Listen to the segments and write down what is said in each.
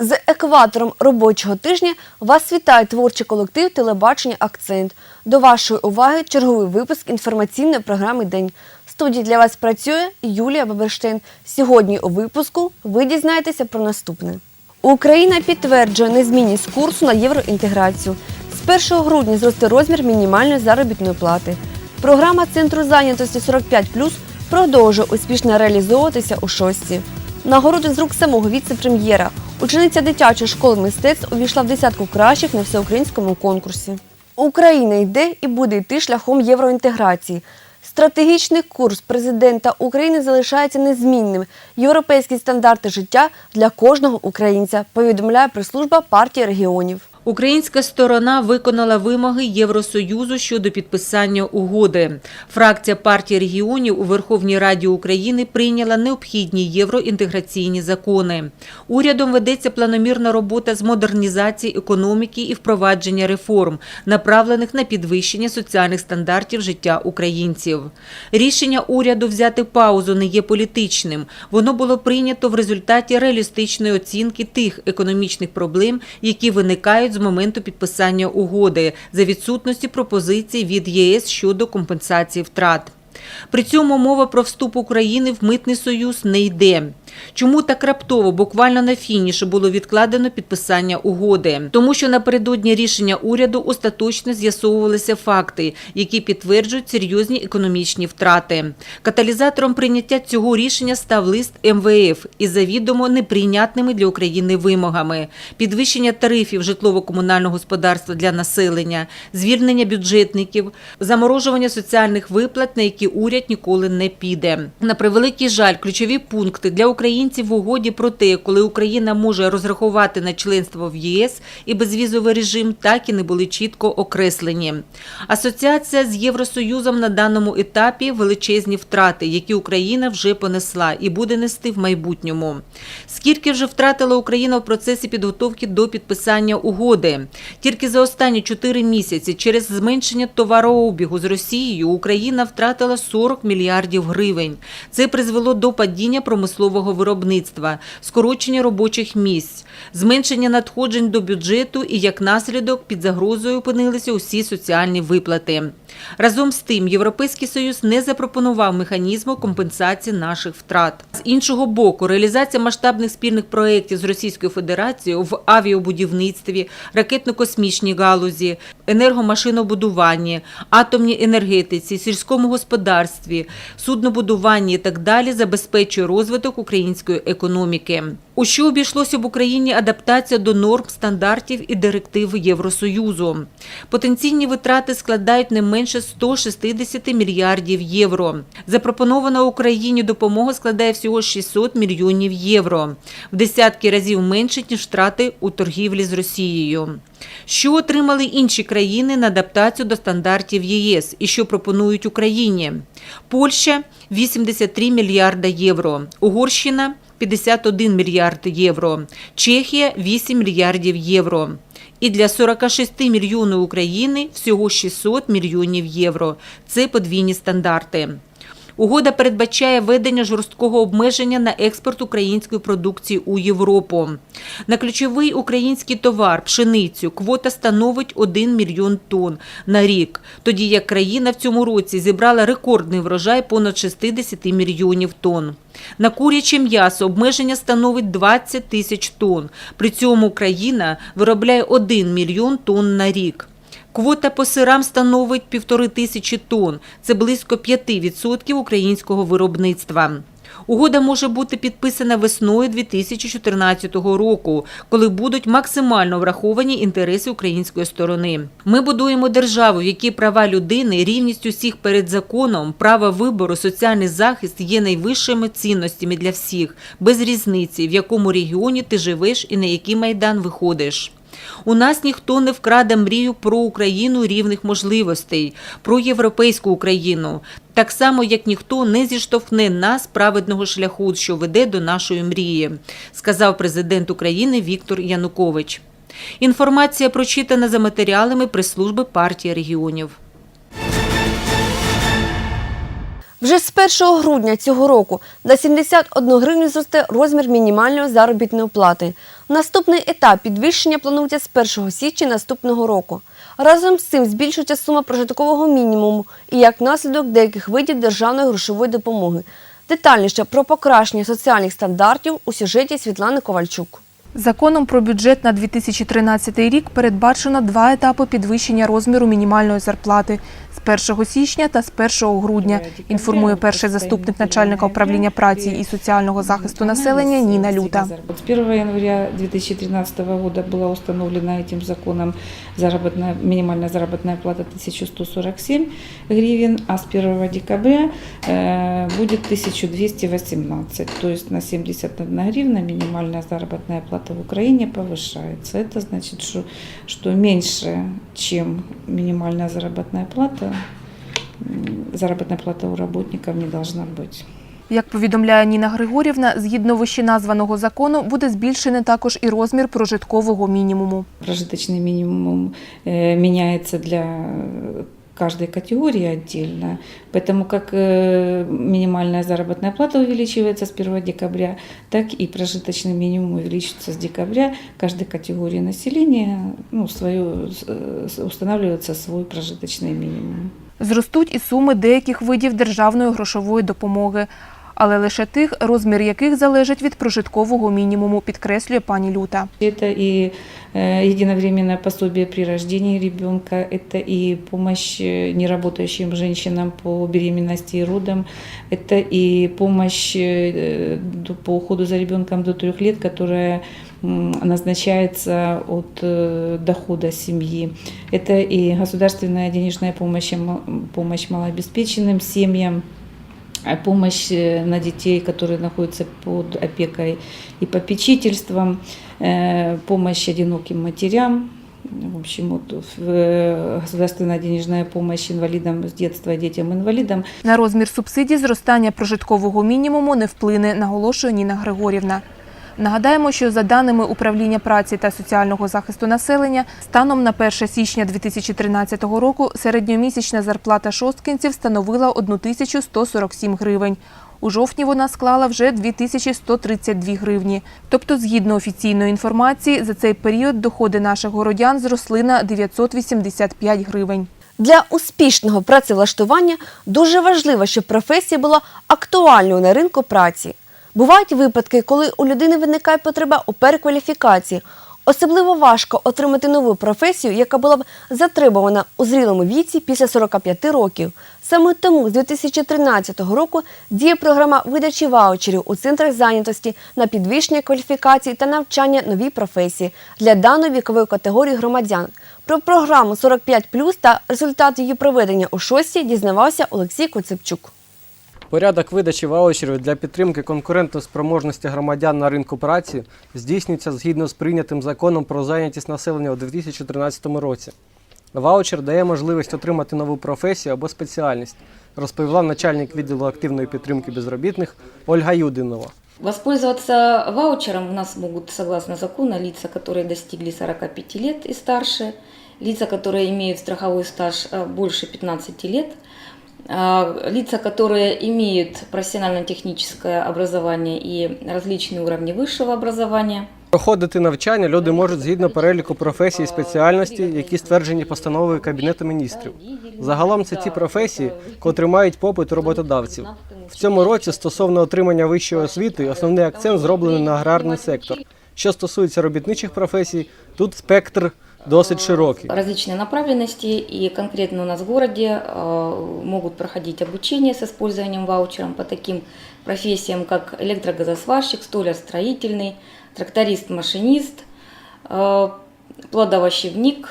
З екватором робочого тижня вас вітає творчий колектив телебачення Акцент. До вашої уваги черговий випуск інформаційної програми День. В студії для вас працює Юлія Баберштейн. Сьогодні у випуску ви дізнаєтеся про наступне. Україна підтверджує незмінність курсу на євроінтеграцію. З 1 грудня зросте розмір мінімальної заробітної плати. Програма Центру зайнятості 45+, продовжує успішно реалізовуватися у шості. Нагороди з рук самого віце-прем'єра. Учениця дитячої школи мистецтв увійшла в десятку кращих на всеукраїнському конкурсі. Україна йде і буде йти шляхом євроінтеграції. Стратегічний курс президента України залишається незмінним. Європейські стандарти життя для кожного українця, повідомляє прес-служба партії регіонів. Українська сторона виконала вимоги Євросоюзу щодо підписання угоди. Фракція партії регіонів у Верховній Раді України прийняла необхідні євроінтеграційні закони. Урядом ведеться планомірна робота з модернізації економіки і впровадження реформ, направлених на підвищення соціальних стандартів життя українців. Рішення уряду взяти паузу не є політичним. Воно було прийнято в результаті реалістичної оцінки тих економічних проблем, які виникають з моменту підписання угоди за відсутності пропозицій від ЄС щодо компенсації втрат. При цьому мова про вступ України в митний союз не йде. Чому так раптово, буквально на фініші було відкладено підписання угоди? Тому що напередодні рішення уряду остаточно з'ясовувалися факти, які підтверджують серйозні економічні втрати. Каталізатором прийняття цього рішення став лист МВФ із завідомо неприйнятними для України вимогами: підвищення тарифів житлово-комунального господарства для населення, звільнення бюджетників, заморожування соціальних виплат, на які уряд ніколи не піде. На превеликий жаль, ключові пункти для українців в угоді про те, коли Україна може розрахувати на членство в ЄС і безвізовий режим, так і не були чітко окреслені. Асоціація з Євросоюзом на даному етапі величезні втрати, які Україна вже понесла і буде нести в майбутньому. Скільки вже втратила Україна в процесі підготовки до підписання угоди? Тільки за останні 4 місяці через зменшення товарообігу з Росією Україна втратила 40 мільярдів гривень. Це призвело до падіння промислового виробництва, скорочення робочих місць, зменшення надходжень до бюджету і як наслідок під загрозою опинилися усі соціальні виплати. Разом з тим, Європейський Союз не запропонував механізму компенсації наших втрат. З іншого боку, реалізація масштабних спільних проєктів з Російською Федерацією в авіабудівництві, ракетно-космічній галузі, енергомашинобудуванні, атомній енергетиці, сільському господарстві, суднобудуванні і так далі забезпечує розвиток української економіки. У що обійшлося в Україні адаптація до норм, стандартів і директив Євросоюзу. Потенційні витрати складають не менше 160 мільярдів євро. Запропонована Україні допомога складає всього 600 мільйонів євро, в десятки разів менше, ніж втрати у торгівлі з Росією. Що отримали інші країни на адаптацію до стандартів ЄС і що пропонують Україні? Польща 83 мільярда євро, Угорщина 51 мільярд євро, Чехія 8 мільярдів євро. І для 46 мільйонів України всього 600 мільйонів євро. Це подвійні стандарти. Угода передбачає введення жорсткого обмеження на експорт української продукції у Європу. На ключовий український товар пшеницю квота становить 1 мільйон тонн на рік, тоді як країна в цьому році зібрала рекордний врожай понад 60 мільйонів тонн. На куряче м'ясо обмеження становить 20 тисяч тонн. При цьому країна виробляє 1 мільйон тонн на рік. Квота по сирам становить півтори тисячі тонн. Це близько 5% українського виробництва. Угода може бути підписана весною 2014 року, коли будуть максимально враховані інтереси української сторони. Ми будуємо державу, в якій права людини, рівність усіх перед законом, право вибору, соціальний захист є найвищими цінностями для всіх, без різниці, в якому регіоні ти живеш і на який майдан виходиш. У нас ніхто не вкраде мрію про Україну рівних можливостей, про європейську Україну, так само як ніхто не зіштовхне нас праведного шляху, що веде до нашої мрії, сказав президент України Віктор Янукович. Інформація прочитана за матеріалами прес-служби партії регіонів. Вже з 1 грудня цього року на 71 гривню зросте розмір мінімальної заробітної плати. Наступний етап підвищення планується з 1 січня наступного року. Разом з цим збільшується сума прожиткового мінімуму і як наслідок деяких видів державної грошової допомоги. Детальніше про покращення соціальних стандартів у сюжеті Світлани Ковальчук. Законом про бюджет на 2013 рік передбачено два етапи підвищення розміру мінімальної зарплати з 1 січня та з 1 грудня, інформує перший заступник начальника управління праці і соціального захисту населення Ніна Люта. С 1 января 2013 года была установлена этим законом заработная, минимальная заработная плата 1147 гривен, а с 1 декабря э, будет 1218. То есть на 71 гривна минимальная заработная плата в Украине повышается. Это значит, что, что меньше, чем минимальная заработная плата, м, заработная плата у работников не должна быть. Як повідомляє Ніна Григорівна, згідно вищеназваного закону буде збільшений також і розмір прожиткового мінімуму. Прожиточный минимум э, меняется для каждой категории отдельно. Поэтому как э, минимальная заработная плата увеличивается с 1 декабря, так и прожиточный минимум увеличится с декабря. Каждой категории населения ну, свою, э, устанавливается свой прожиточный минимум. Зростуть і суми деяких видів державної грошової допомоги, але лише тих, розмір яких залежить від прожиткового мінімуму, підкреслює пані Люта. Это и э, единовременное пособие при рождении ребенка, это и помощь э, неработающим женщинам по беременности и родам, это и помощь э, до- по уходу за ребенком до трех лет, которая м, назначается от э, дохода семьи. Это и государственная денежная помощь, м- помощь малообеспеченным семьям, а помощь э, на детей, которые находятся под опекой и попечительством, э, помощь одиноким матерям, в общем, вот в- э, государственная денежная помощь инвалидам с детства, детям-инвалидам. На розмір субсидій зростання прожиткового мінімуму не вплине, наголошує Ніна Григорівна. Нагадаємо, що за даними управління праці та соціального захисту населення, станом на 1 січня 2013 року середньомісячна зарплата шосткинців становила 1147 гривень. У жовтні вона склала вже 2132 гривні. Тобто, згідно офіційної інформації, за цей період доходи наших городян зросли на 985 гривень. Для успішного працевлаштування дуже важливо, щоб професія була актуальною на ринку праці. Бувають випадки, коли у людини виникає потреба у перекваліфікації. Особливо важко отримати нову професію, яка була б затребувана у зрілому віці після 45 років. Саме тому з 2013 року діє програма видачі ваучерів у центрах зайнятості на підвищення кваліфікації та навчання новій професії для даної вікової категорії громадян. Про програму 45+, та результат її проведення у шості дізнавався Олексій Коцепчук. Порядок видачі ваучерів для підтримки конкурентоспроможності громадян на ринку праці здійснюється згідно з прийнятим законом про зайнятість населення у 2013 році. Ваучер дає можливість отримати нову професію або спеціальність, розповіла начальник відділу активної підтримки безробітних Ольга Юдинова. Воспользоваться ваучером у нас могут, согласно закону, лица, которые достигли 45 лет и старше, лица, которые имеют страховой стаж э, больше 15 лет, а, лица, которые имеют профессионально-техническое образование и различные уровни высшего образования. Проходити навчання люди можуть згідно переліку професій і спеціальностей, які стверджені постановою Кабінету міністрів. Загалом це ті професії, котрі мають попит у роботодавців. В цьому році стосовно отримання вищої освіти основний акцент зроблений на аграрний сектор. Що стосується робітничих професій, тут спектр досить широкий. различные направленности, и конкретно у нас в городе э, могут проходить обучение с использованием ваучером по таким профессиям, как электрогазосварщик, столяр строительный, тракторист-машинист, э, плодовощевник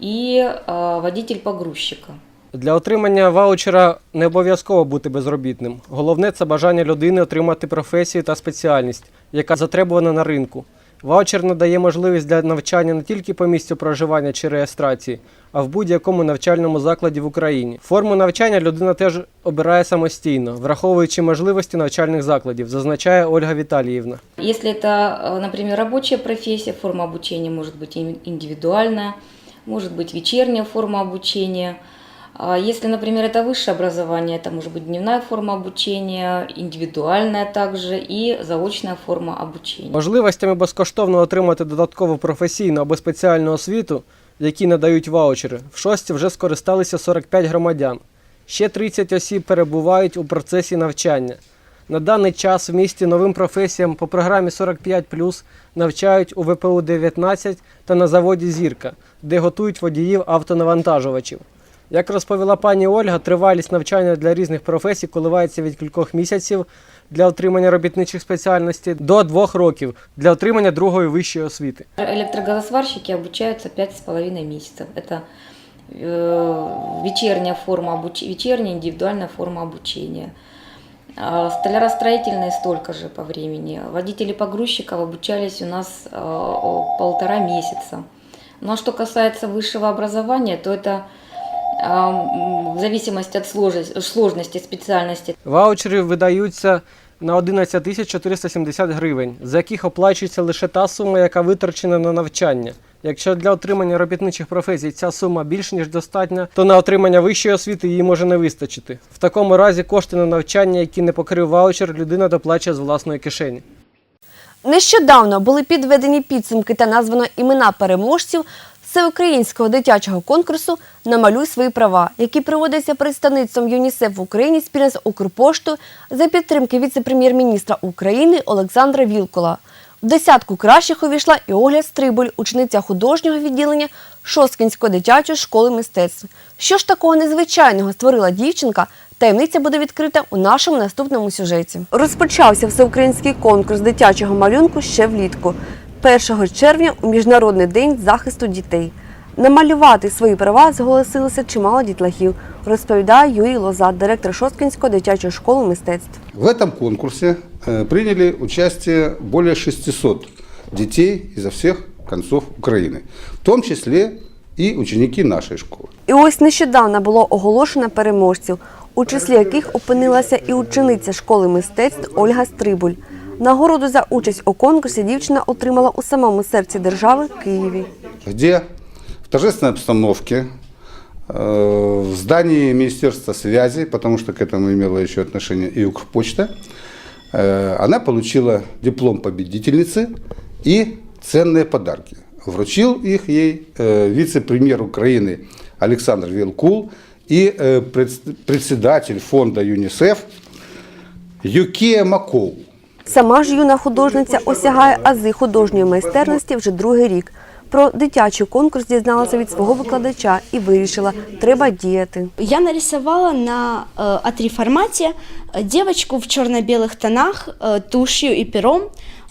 и э, водитель погрузчика. Для отримання ваучера не обов'язково бути безробітним. Головне це бажання людини отримати професію та спеціальність, яка затребувана на ринку. Ваучер надає можливість для навчання не тільки по місцю проживання чи реєстрації, а в будь-якому навчальному закладі в Україні. Форму навчання людина теж обирає самостійно, враховуючи можливості навчальних закладів, зазначає Ольга Віталіївна. Если это, э, например, рабочая профессия, форма обучения может быть ин- индивидуальная, может быть вечерняя форма обучения. А Если, например, это высшее образование, это может быть дневная форма обучения, индивидуальная также и заочная форма обучения. Можливостями безкоштовно отримати додаткову професійну або спеціальну освіту, які надають ваучери, в шості вже скористалися 45 громадян. Ще 30 осіб перебувають у процесі навчання. На даний час в місті новим професіям по програмі 45 навчають у ВПУ 19 та на заводі Зірка, де готують водіїв автонавантажувачів. Як розповіла пані Ольга, тривалість навчання для різних професій коливається від кількох місяців для отримання робітничих спеціальностей до двох років для отримання другої вищої освіти. Электрогазосварщики обучаются 5,5 месяцев. Это э, вечерняя форма обуч... вечерняя индивидуальная форма обучения. А Столяростроительные столько же по времени. Водители погрузчиков обучались у нас э, о- полтора месяца. Ну а что касается высшего образования, то это а, м, в зависимости от сложности, специальности Ваучери видаються на 11 тисяч 470 гривень, з яких оплачується лише та сума, яка витрачена на навчання. Якщо для отримання робітничих професій ця сума більш ніж достатня, то на отримання вищої освіти її може не вистачити. В такому разі кошти на навчання, які не покрив ваучер, людина доплачує з власної кишені. Нещодавно були підведені підсумки та названо імена переможців всеукраїнського дитячого конкурсу Намалюй свої права, який проводиться представництвом ЮНІСЕФ в Україні спільно з Укрпоштою за підтримки віце-прем'єр-міністра України Олександра Вілкола. В десятку кращих увійшла і Оля Стрибуль, учениця художнього відділення Шосткінської дитячої школи мистецтв. Що ж такого незвичайного створила дівчинка? Таємниця буде відкрита у нашому наступному сюжеті. Розпочався всеукраїнський конкурс дитячого малюнку ще влітку, 1 червня у Міжнародний день захисту дітей. Намалювати свої права зголосилося чимало дітлахів, розповідає Юрій Лоза, директор Шосткінської дитячої школи мистецтв. В этом конкурсе э, приняли участие более 600 детей изо всех концов Украины, в том числе и ученики нашей школы. І ось нещодавно було оголошено переможців, у числі яких опинилася і учениця школи мистецтв Ольга Стрибуль. Нагороду за участь у конкурсі дівчина отримала у самому серці держави Києві. где в торжественной обстановке э, в здании Министерства связи, потому что к этому имела еще отношение и Укрпочта, э, она получила диплом победительницы и ценные подарки. Вручил их ей э, вице-премьер Украины Александр Вилкул и э, пред- председатель фонда ЮНИСЕФ Юкия Макоу. Сама ж юна художниця осягає ази художньої майстерності вже другий рік. Про дитячий конкурс дізналася від свого викладача і вирішила, треба діяти. Я нарисовала на э, А3 формате э, девочку в черно-белых тонах, э, тушью и пером, э,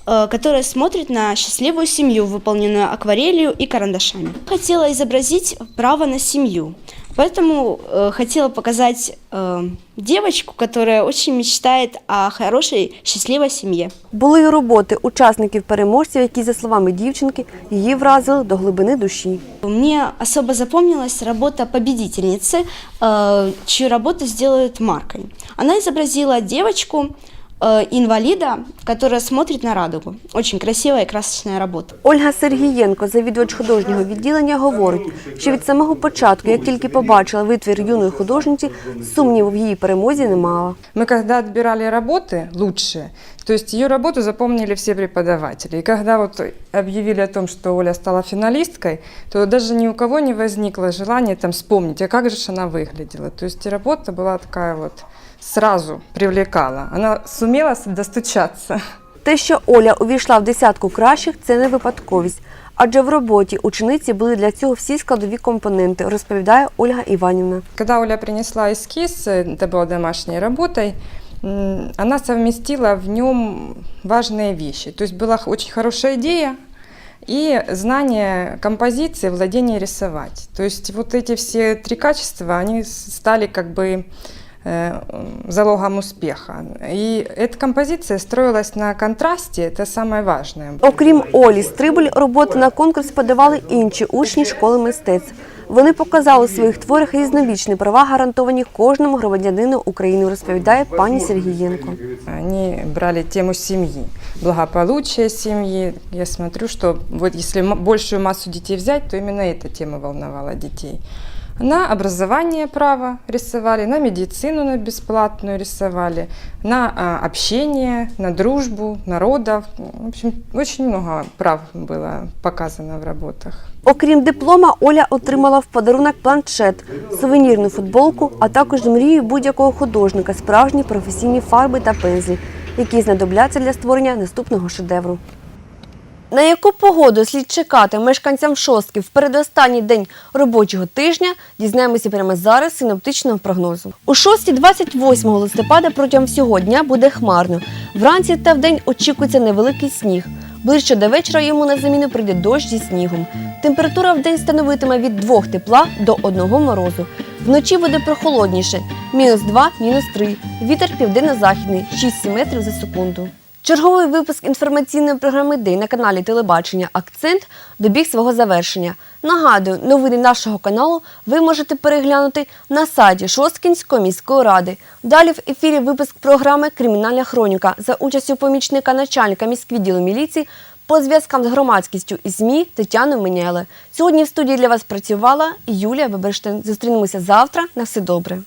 которая смотрит на счастливую семью, выполненную акварелью и карандашами. Хотела изобразить право на семью, поэтому э, хотела показать э, девочку, которая очень мечтает о хорошей, счастливой семье. Були й роботи учасників переможців, які, за словами дівчинки, її вразили до глибини душі. Мне особо запомнилась работа победительницы, э, чью работу сделают маркой. Она изобразила девочку, э, инвалида, которая смотрит на радугу. Очень красивая и красочная работа. Ольга Сергієнко, завідувач художнього відділення, говорить, що від самого початку, як тільки побачила витвір юної художниці, сумніву в її перемозі не мала. Мы когда отбирали работы лучшие, то есть ее работу запомнили все преподаватели. И когда вот объявили о том, что Оля стала финалисткой, то даже ни у кого не возникло желания там вспомнить, а как же ж она выглядела. То есть и работа была такая вот сразу привлекала. Она сумела с- достучаться. Те, що Оля увійшла в десятку кращих, це не випадковість. Адже в роботі учениці були для цього всі складові компоненти, розповідає Ольга Іванівна. Когда Оля принесла эскиз, э, это было домашней работой, м, она совместила в нем важные вещи. То есть была х- очень хорошая идея и знание композиции, владение рисовать. То есть вот эти все три качества, они с- стали как бы э, залогом успеха. И эта композиция строилась на контрасте, это самое важное. Окрім Олі Стрибуль, роботи на конкурс подавали інші учні школи мистецтв. Вони показали у своїх творах різнобічні права, гарантовані кожному громадянину України, розповідає пані Сергієнко. Они брали тему семьи, благополучия семьи. Я смотрю, что вот если м- большую массу детей взять, то именно эта тема волновала детей. На образование право рисовали, на медицину на бесплатную рисовали, на общение, на дружбу народов. В общем, очень много прав было показано в работах. Окрім диплома, Оля отримала в подарунок планшет, сувенірну футболку, а також мрію будь-якого художника справжні професійні фарби та пензлі, які знадобляться для створення наступного шедевру. На яку погоду слід чекати мешканцям шостки в передостанній день робочого тижня, дізнаємося прямо зараз синоптичного прогнозу. У шостій 28 листопада протягом всього дня буде хмарно. Вранці та вдень очікується невеликий сніг. Ближче до вечора йому на заміну прийде дощ зі снігом. Температура в день становитиме від 2 тепла до 1 морозу. Вночі буде прохолодніше мінус 2, мінус 3. Вітер південно-західний 6-7 метрів за секунду. Черговий випуск інформаційної програми День на каналі Телебачення Акцент добіг свого завершення. Нагадую, новини нашого каналу ви можете переглянути на сайті Шосткінської міської ради. Далі в ефірі випуск програми Кримінальна хроніка за участю помічника начальника міськвідділу міліції по зв'язкам з громадськістю і ЗМІ Тетяни Менєле. Сьогодні в студії для вас працювала Юлія Беберштейн. Зустрінемося завтра. На все добре.